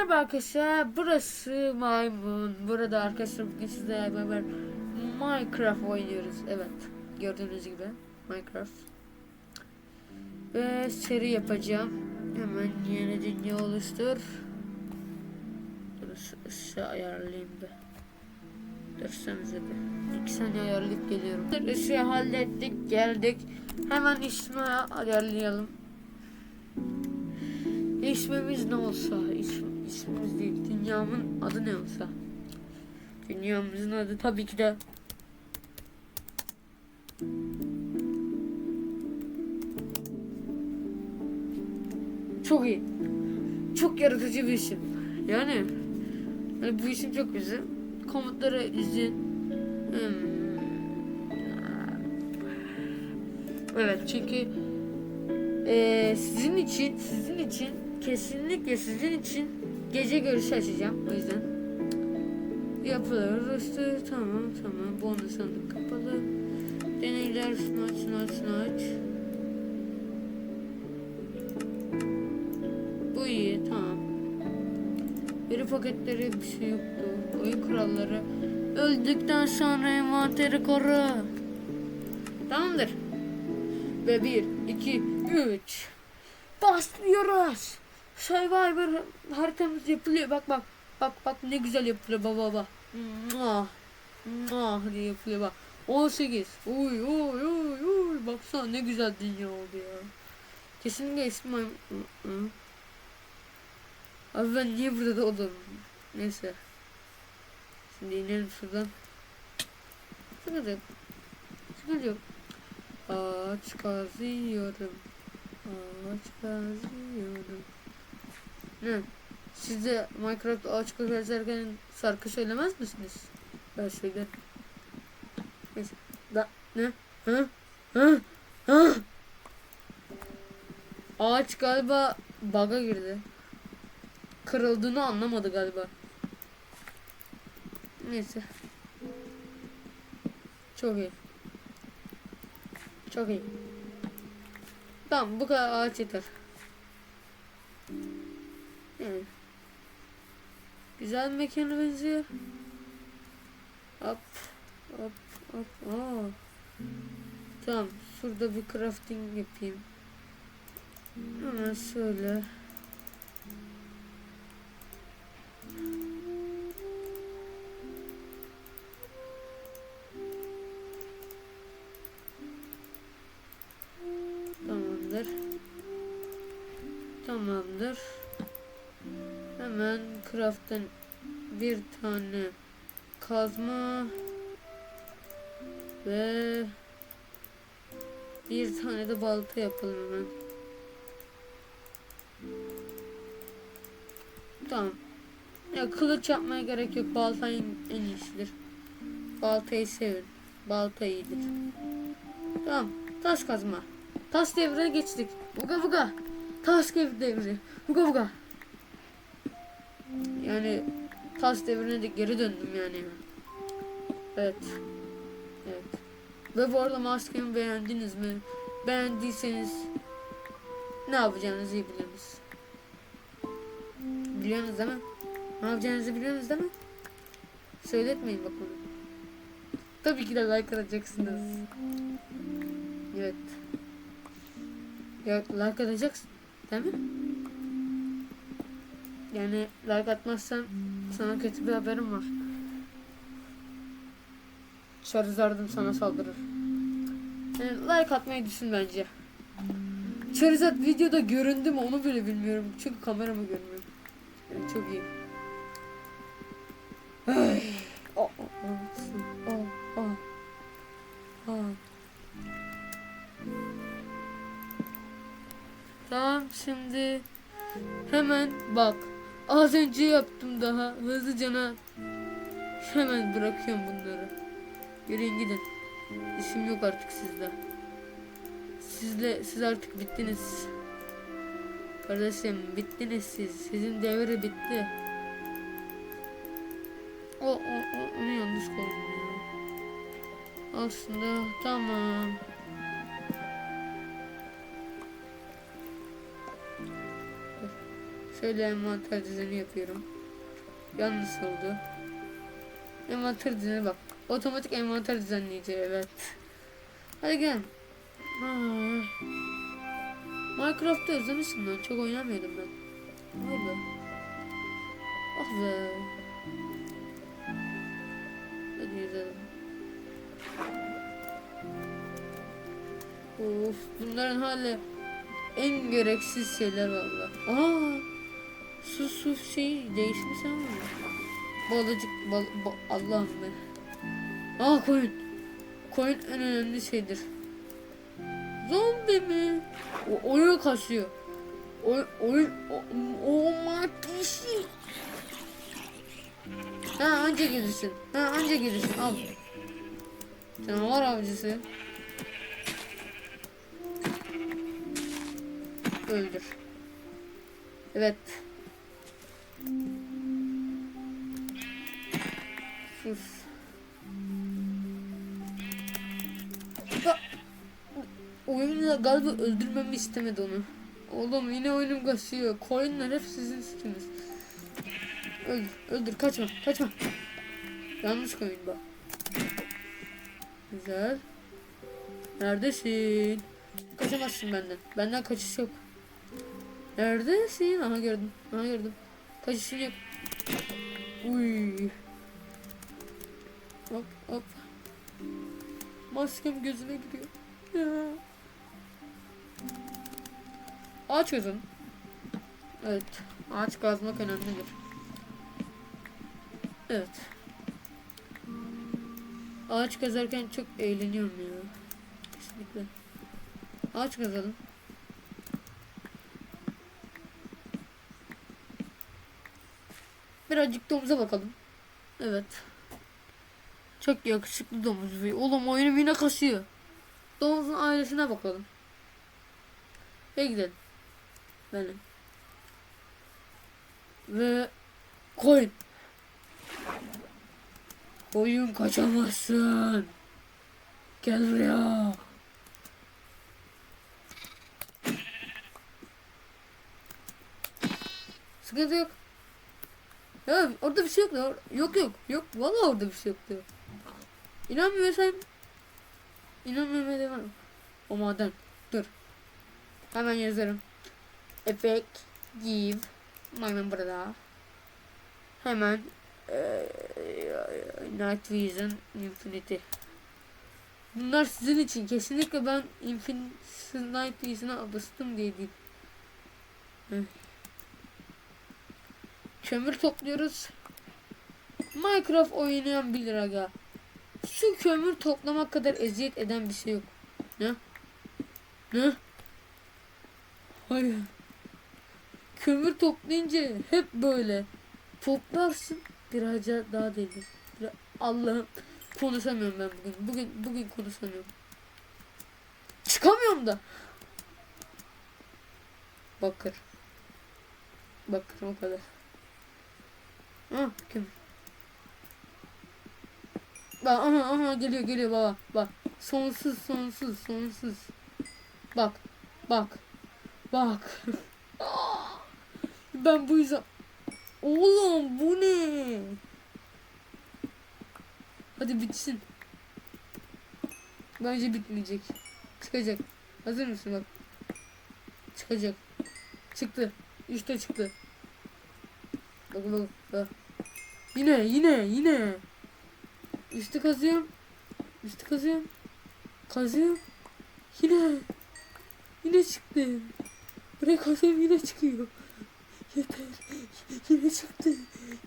Merhaba arkadaşlar, burası Maymun. Burada arkadaşlar bugün sizlerle beraber Minecraft oynuyoruz. Evet, gördüğünüz gibi Minecraft. Ve seri yapacağım. Hemen yeni dünya oluştur. Dur ısı- ısı ayarlayayım be. Dursanıza bir. İki saniye ayarlayıp geliyorum. Işığı hallettik, geldik. Hemen ismi ayarlayalım. İsmimiz ne olsa, isim, ismimiz değil, dünyamın adı ne olsa. Dünyamızın adı tabii ki de çok iyi. Çok yaratıcı bir isim. Yani, yani bu isim çok güzel. Komutları izin. Hmm. Evet çünkü ee, sizin için, sizin için, kesinlikle sizin için gece görüşü açacağım. O yüzden yapılır. İşte tamam tamam. Bonus sandık kapalı. Deneyler sınaç sınaç sınaç. Bu iyi tamam. Veri paketleri bir şey yoktu. Oyun kuralları. Öldükten sonra envanteri koru. Tamamdır. Ve bir, iki, üç. Başlıyoruz. Survivor haritamız yapılıyor. Bak bak. Bak bak ne güzel yapılıyor baba baba. Muah. Muah diye yapılıyor bak. 18. Uy uy uy uy. Baksana ne güzel dünya oldu ya. Kesinlikle ismi Hı, hı. Abi ben niye burada da oldum? Neyse. Şimdi inelim şuradan. Sıkıntı yok. Sıkıntı yok. Ağaç kazıyorum. Ağaç kazıyorum. Ne? Siz de Minecraft ağaç kazarken şarkı söylemez misiniz? Ben söylerim. Neyse. Da ne? Hı? Hı? Hı? Ağaç galiba baga girdi. Kırıldığını anlamadı galiba. Neyse. Çok iyi. Çok iyi. Tamam bu kadar ağaç yeter. Güzel bir mekana benziyor. Hop. Hop. Hop. Aa. Tamam. Şurada bir crafting yapayım. Hemen şöyle. Tamamdır. Tamamdır. Hemen craft'tan bir tane kazma ve bir tane de balta yapalım hemen. Tamam. Ya kılıç yapmaya gerek yok. Balta en, en iyisidir. Baltayı sevin. Balta iyidir. Tamam. Taş kazma. Taş devrine geçtik. Buga buga. Taş devri. Buga buga. Yani taş devrine de geri döndüm yani. Evet. Evet. Ve bu arada maskemi beğendiniz mi? Beğendiyseniz ne yapacağınızı iyi biliyorsunuz. Biliyorsunuz değil mi? Ne yapacağınızı biliyorsunuz değil mi? Söyletmeyin bak onu. Tabii ki de like atacaksınız. Evet. Ya like atacaksın değil mi? Yani like atmazsan sana kötü bir haberim var. Charizard'ım sana saldırır. Yani like atmayı düşün bence. Charizard videoda göründü mü onu bile bilmiyorum. Çünkü kameramı görmüyorum. Yani çok iyi. Tamam şimdi hemen bak. Az önce yaptım daha hızlıcana hemen bırakıyorum bunları. Yürüyün gidin. İşim yok artık sizde. Sizle siz artık bittiniz. Kardeşim bittiniz siz. Sizin devre bitti. O o o onu yanlış koydum ya. Aslında tamam. Şöyle envanter düzeni yapıyorum. Yanlış oldu. Envanter düzeni bak. Otomatik envanter düzenleyici evet. Hadi gel. Ay. Minecraft'ı özlemişim lan. Çok oynamıyordum ben. Vay be. Ah be. Hadi yüzelim. Of bunların hala en gereksiz şeyler valla. Aa, su su şey değişmiş ama. Balıcık bal, ba, Allah'ım be. Aa koyun. Koyun en önemli şeydir. Zombi mi? O, oyun kaçıyor. Oy, oyun o, o matişi. Ha anca gelirsin. Ha anca gelirsin. Al. Canavar avcısı. Öldür. Evet. Sus. Ha! Oyunla galiba öldürmemi istemedi onu. Oğlum yine oyunum kasıyor. Coinler hep sizin sütünüz. Öldür, öldür, kaçma, kaçma. Yanlış koyun bak. Güzel. Neredesin? Kaçamazsın benden. Benden kaçış yok. Neredesin? Aha gördüm. Aha gördüm. Kaçışın yok. Uy. Hop hop. Maskem gözüme giriyor. Ya. Ağaç kazın. Evet. Ağaç kazmak önemlidir. Evet. Ağaç kazarken çok eğleniyorum ya. Kesinlikle. Ağaç kazalım. Birazcık domuza bakalım. Evet. Çok yakışıklı domuz. Oğlum oyunu yine kasıyor. Domuzun ailesine bakalım. Ve gidelim. Benim. Ve koyun. Koyun kaçamazsın. Gel buraya. Sıkıntı yok. Ya orada bir şey yok. da- Yok yok. Yok. Vallahi orada bir şey yoktu. İnanmıyorsan inanmamaya devam. O maden. Dur. Hemen yazarım. Effect give magnum burada. Hemen eee, Night Vision Infinity. Bunlar sizin için. Kesinlikle ben Infinity Night Vision'a alıştım diye değil. Kömür topluyoruz. Minecraft oynayan bilir aga. Şu kömür toplamak kadar eziyet eden bir şey yok. Ne? Ne? Hayır. Kömür toplayınca hep böyle. Toplarsın birazcık daha deli. Allah'ım konuşamıyorum ben bugün. Bugün bugün konuşamıyorum. Çıkamıyorum da. Bakır. Bakır o kadar. Kömür. Bak aha aha geliyor geliyor baba. Bak sonsuz sonsuz sonsuz. Bak bak bak. ben bu yüzden Oğlum bu ne? Hadi bitsin. Bence bitmeyecek. Çıkacak. Hazır mısın bak. Çıkacak. Çıktı. İşte çıktı. Bak bak bak. Yine yine yine. Üstü kazıyorum. Üstü kazıyorum. Kazıyorum. Yine. Yine çıktı. Buraya kazıyorum yine çıkıyor. Yeter. Yine çıktı.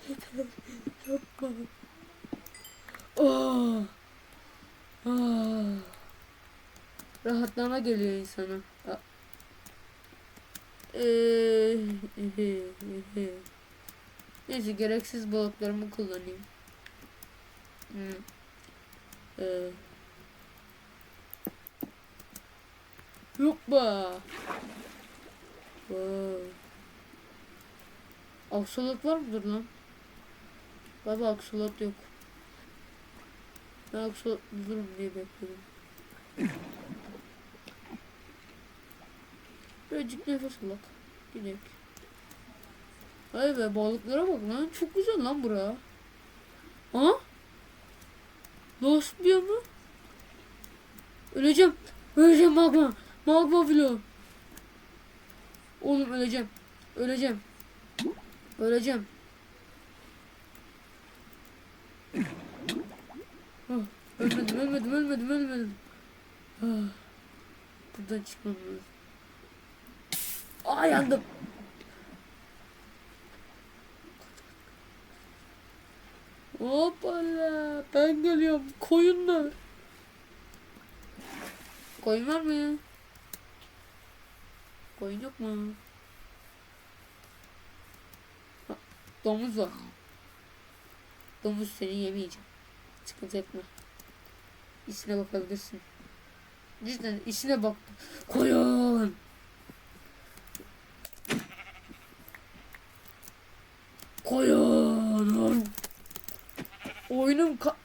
Yeter. Yapma. Oh. Ah. Rahatlama geliyor insana. Ah. Neyse gereksiz balıklarımı kullanayım. Hmm. Ee. Yoppa. Wow. Aksolot var mıdır lan? Baba aksolot yok. Ben aksolot bulurum diye bekledim. Birazcık nefes alak. Gidelim. Vay be balıklara bak lan. Çok güzel lan bura. Ha? Lost diyor mu? Öleceğim. Öleceğim magma. Magma bloğu. Oğlum öleceğim. Öleceğim. Öleceğim. Ah, ölmedim, ölmedim, ölmedim, ölmedim. Ah, buradan çıkmam lazım. Aa yandım. Hoppala. Ben geliyorum. Koyunlar. Koyun var mı? Koyun yok mu? Ha, domuz var. Domuz seni yemeyeceğim. Sıkıntı etme. İçine bakabilirsin. Cidden içine bak. Koyun. Oyunum ka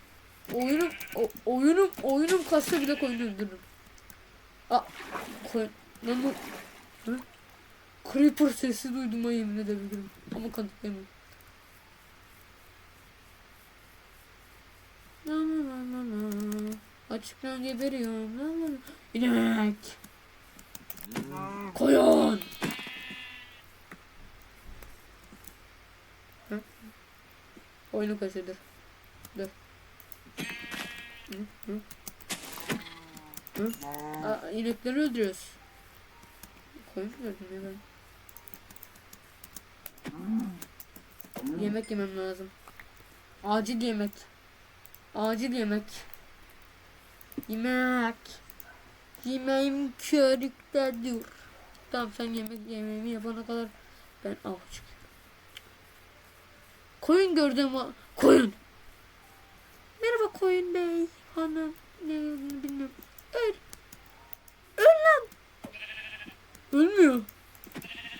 oyunum o, oyunum oyunum kasta bile koyun öldürürüm. Aa koyun. Lan bu Hı? Creeper sesi duydum yemin edebilirim. Ama kanıtlayamam. La la la la la. Açıktan geberiyorum. İnek. Koyun. Oyunu kaçırdır. Dur. Hı, hı. Aa, inekleri öldürüyoruz. Koyun mu öldüm ya ben? Yemek yemem lazım. Acil yemek. Acil yemek. Yemek. Yemeğim körüktedir. Tamam sen yemek yemeğimi yapana kadar ben av çıkıyorum. Koyun gördüm koyun. Koyun bey hanım ne bilmiyorum. Öl. Öl lan. Ölmüyor.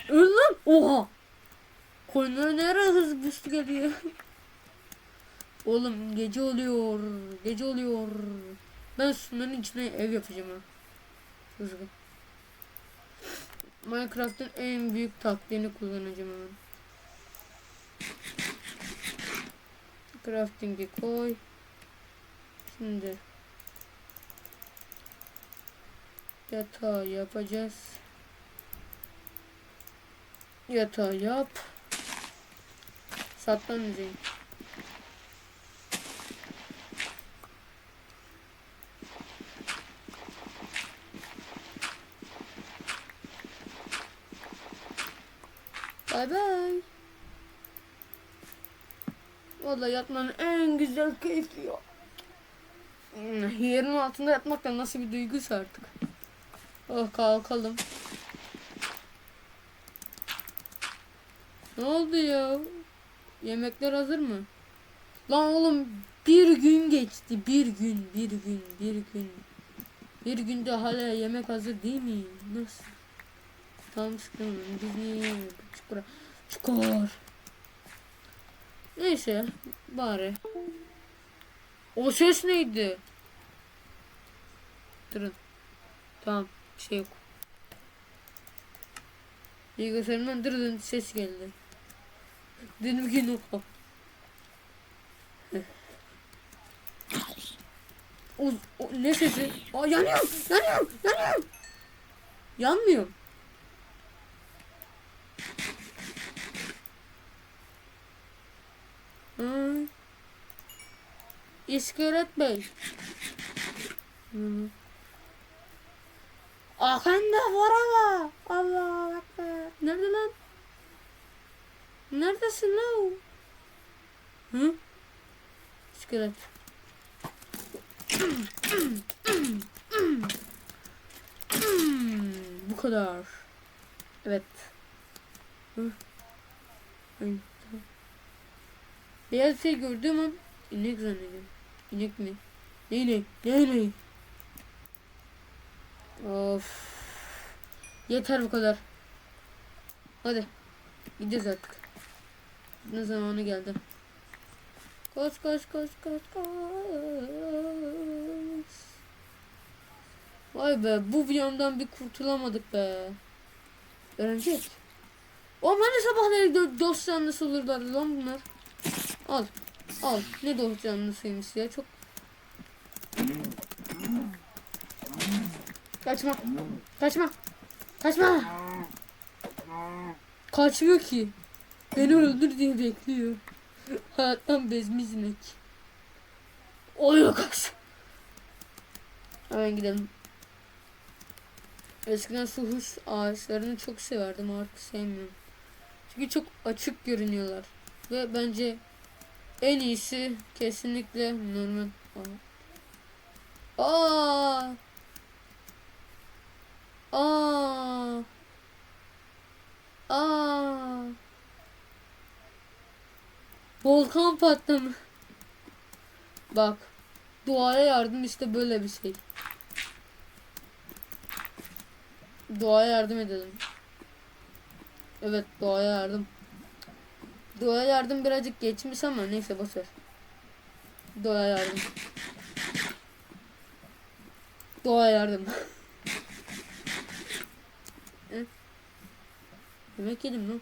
Öl lan. Oha. Koyunlara ne ara hızlı güçlü geliyor. Oğlum gece oluyor. Gece oluyor. Ben şunların içine ev yapacağım ha. Hızlı. Minecraft'ın en büyük taktiğini kullanacağım hemen. Crafting'i koy. Şimdi yatağı yapacağız. Yatağı yap. Sattan müziği. Bay bay. Valla yatmanın en güzel keyfi ya. Yerin altında yatmak da nasıl bir duyguysa artık. Oh kalkalım. Ne oldu ya? Yemekler hazır mı? Lan oğlum bir gün geçti. Bir gün, bir gün, bir gün. Bir günde hala yemek hazır değil mi? Nasıl? Tam sıkıldım. Biz niye yemedik? Çukur. Neyse. Bari. O ses neydi? Durun. Tamam. Şey yok. Bilgisayarımdan dırdın ses geldi. Dedim ki ne o? Ne sesi? Aa yanıyorum, yanıyorum, yanıyorum. Yanmıyorum. Hı. İskelet Bey. Hı. Akanda vurama. Allah ekber. Nerede lan? Neredesin lan? Hı? İskelet. Bu kadar. Evet. Hı. Beyaz şey gördüğüm an inek zannediyorum. İnek mi? Ne inek? Ne inek? Of. Yeter bu kadar. Hadi. Gideceğiz artık. Ne zamanı geldi. Koş koş koş koş koş. Vay be bu videomdan bir kurtulamadık be. Örümcek. O hani sabahları do dost canlısı olurlar lan bunlar. Al. Al. Ne dost canlısıymış ya çok. Kaçma. Kaçma. Kaçma. Kaçmıyor ki. Beni öldür diye bekliyor. Hayattan bezmiş inek. Oy kaç. Hemen gidelim. Eskiden su hus ağaçlarını çok severdim artık sevmiyorum. Çünkü çok açık görünüyorlar. Ve bence en iyisi kesinlikle normal. Aa! Aa! Aa! Volkan patlamış. Bak. Doğaya yardım işte böyle bir şey. Doğaya yardım edelim. Evet doğaya yardım. Doğaya yardım birazcık geçmiş ama neyse boşver. Doğaya yardım. Doğaya yardım. Yemek yedim lan.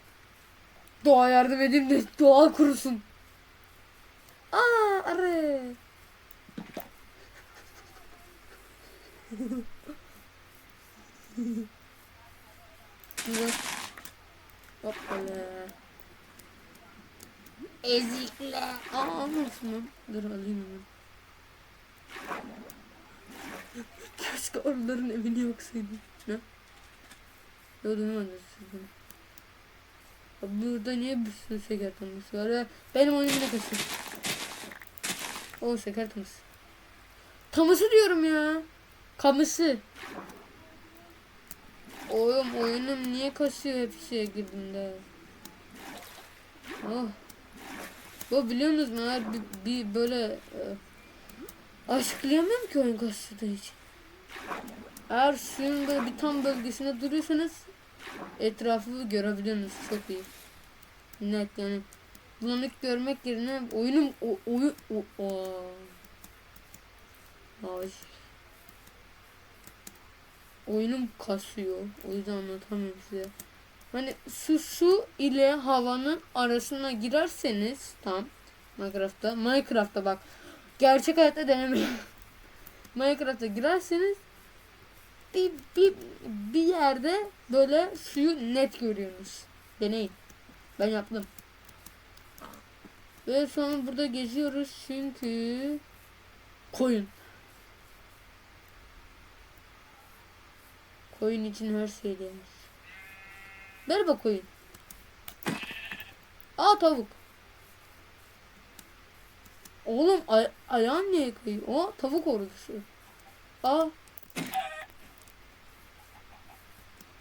Doğa yardım edeyim de doğa kurusun. Aa arı. Güzel. Hoppala. Ezikle. Aa lan? Dur alayım hemen. Keşke onların evini yoksaydı. Ne? Yolunu anlatsın. Burada niye bir sürü şeker tanesi var ya? Benim oyunum ne kaçıyor? O şeker tanesi. Kaması diyorum ya. Kaması. Oyun oyunum niye kasıyor hep şeye girdiğinde? Oh. Bu biliyor musunuz ben eğer bir, bir böyle e, açıklayamıyorum ki oyun kastığı için. Eğer suyun böyle bir tam bölgesinde duruyorsanız etrafı görebiliyorsunuz çok iyi. Net yani bulanık görmek yerine oyunum o oyun o, o. Ay. Oyunum kasıyor. O yüzden anlatamıyorum size. Hani su su ile havanın arasına girerseniz tam Minecraft'ta Minecraft'ta bak gerçek hayatta denemeyin. Minecraft'a girerseniz bir, bir, bir yerde böyle suyu net görüyorsunuz. Deneyin. Ben yaptım. Ve sonra burada geziyoruz çünkü koyun. Koyun için her şey denir. Merhaba koyun. Aa tavuk. Oğlum ay ayağın niye kayıyor? O tavuk ordusu. Aa.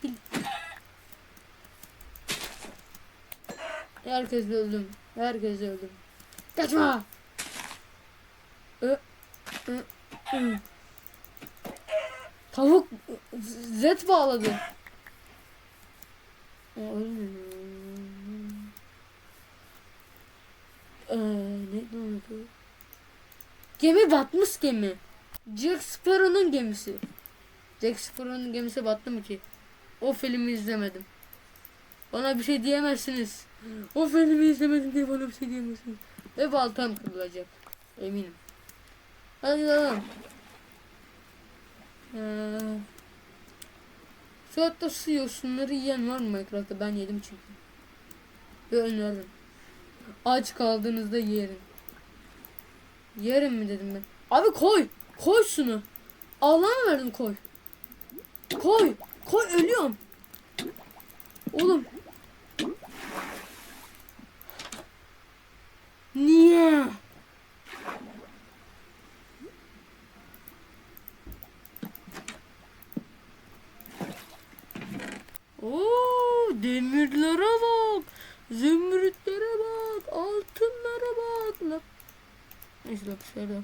Bil- Herkes öldüm. Herkes öldüm. Kaçma. Ö, ö, ö. Tavuk Z bağladı. Ee, ne oldu? Gemi batmış gemi. Jack Sparrow'un gemisi. Jack Sparrow'un gemisi battı mı ki? O filmi izlemedim. Bana bir şey diyemezsiniz. O filmi izlemedim diye bana bir şey diyemezsiniz. Ve baltam kırılacak. Eminim. Hadi gidelim. Ee, şu hatta su yosunları yiyen var mı Minecraft'ta? Ben yedim çünkü. Ve öneririm. Aç kaldığınızda yerim. Yerim mi dedim ben. Abi koy. Koy şunu. Allah'a verdim koy. Koy. Koy ölüyorum. Oğlum. Niye? Oo, demirlere bak. Zümrütlere bak. Altınlara bak. Lan. Neyse bak şöyle.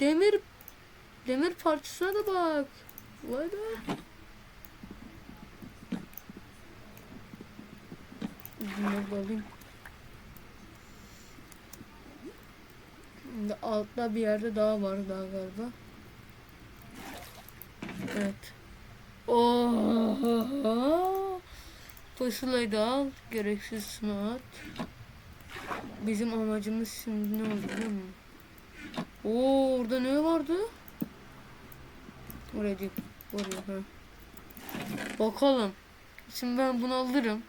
Demir demir parçasına da bak. Vay be. Bunları alayım. Şimdi altta bir yerde daha var daha galiba. Evet. Oha. Pusulayı da al. Gereksiz şunu at. Bizim amacımız şimdi ne oldu biliyor musun? Oo orada ne vardı? Oraya değil. Oraya. Ha. Bakalım. Şimdi ben bunu alırım.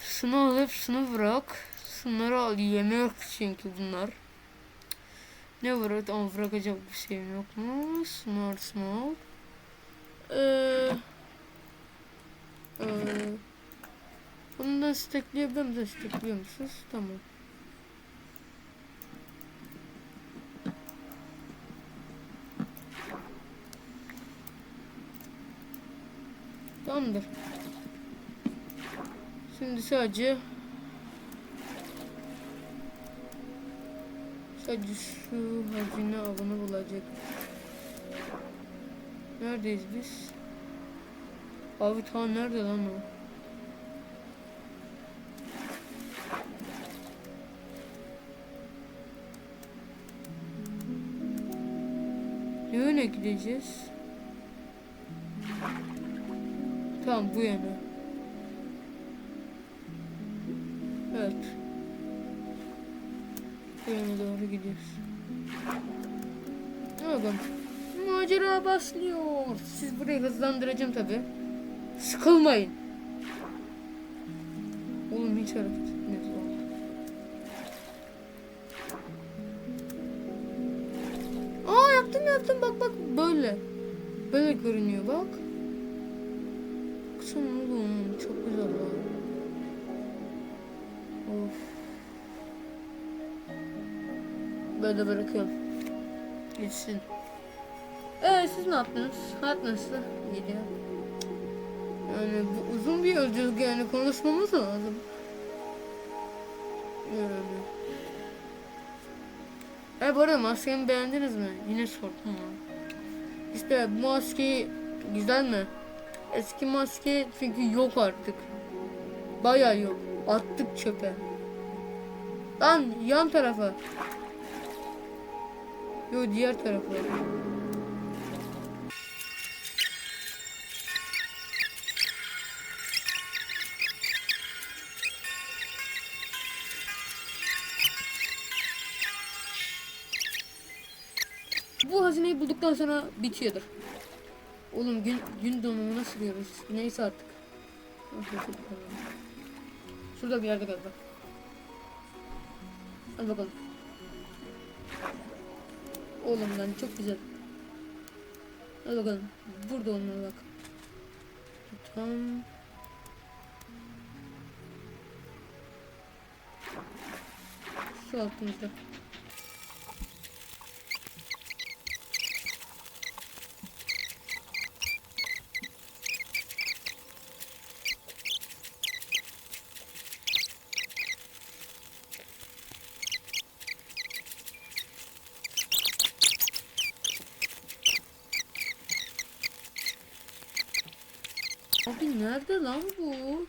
Şunu alıp şunu bırak. Şunları al. Yemek çünkü bunlar. Ne var? Ama bırakacak bir şeyim yok mu? Şunu al, şunu al. Eee... Eee... Bunu da stekleyebilir misin? Stekliyor musunuz? Tamam. Tamamdır. Şimdi sadece sadece şu hazine avını bulacak. Neredeyiz biz? Abi ta nerede lan o? Ne yöne gideceğiz? Tamam bu yöne. Evet. Bu yöne doğru gidiyoruz. Bakalım. Macera başlıyor. Siz burayı hızlandıracağım tabi. Sıkılmayın. Oğlum hiç hareket etmedi. Aa yaptım yaptım bak bak böyle. Böyle görünüyor bak. Baksana oğlum çok güzel lan. Of. Böyle bırakıyorum. Gitsin. Ee siz ne yaptınız? Hayat nasıl gidiyor? Yani bu uzun bir yolculuk yani konuşmamız lazım. Yani. E bu arada maskemi beğendiniz mi? Yine sordum ya. İşte bu maske güzel mi? Eski maske çünkü yok artık. Baya yok. Attık çöpe. Lan yan tarafa. Yo diğer tarafa. Bu hazineyi bulduktan sonra bitiyordur. Oğlum gün, gün donumuna sürüyoruz. Neyse artık. Şurada bir yerde galiba. Hadi bakalım. Oğlum lan çok güzel. Hadi bakalım. Burada olmalı bak. Tam. Şu altımızda. Abi nerede lan bu?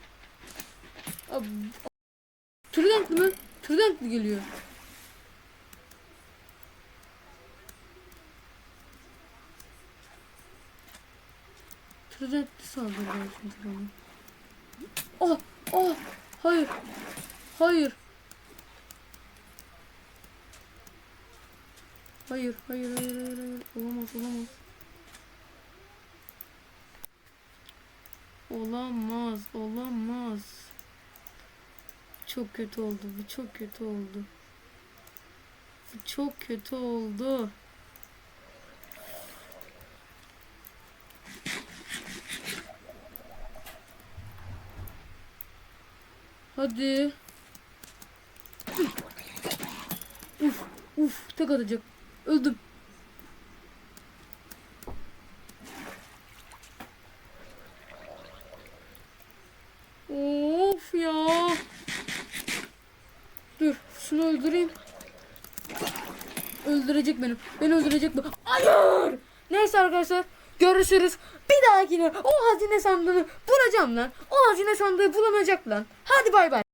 Abi, mi? Trident mi geliyor? Trident saldırıyor çünkü bana. Oh! Oh! Hayır! Hayır! Hayır, hayır, hayır, hayır, hayır. Olamaz, olamaz. Olamaz, olamaz. Çok kötü oldu, bu çok kötü oldu. Bu çok kötü oldu. Hadi. Uf, uf, tek atacak. Öldüm. Of ya. Dur şunu öldüreyim. Öldürecek beni. Beni öldürecek bu. Hayır. Neyse arkadaşlar. Görüşürüz. Bir dahakine o hazine sandığını bulacağım lan. O hazine sandığı bulamayacak lan. Hadi bay bay.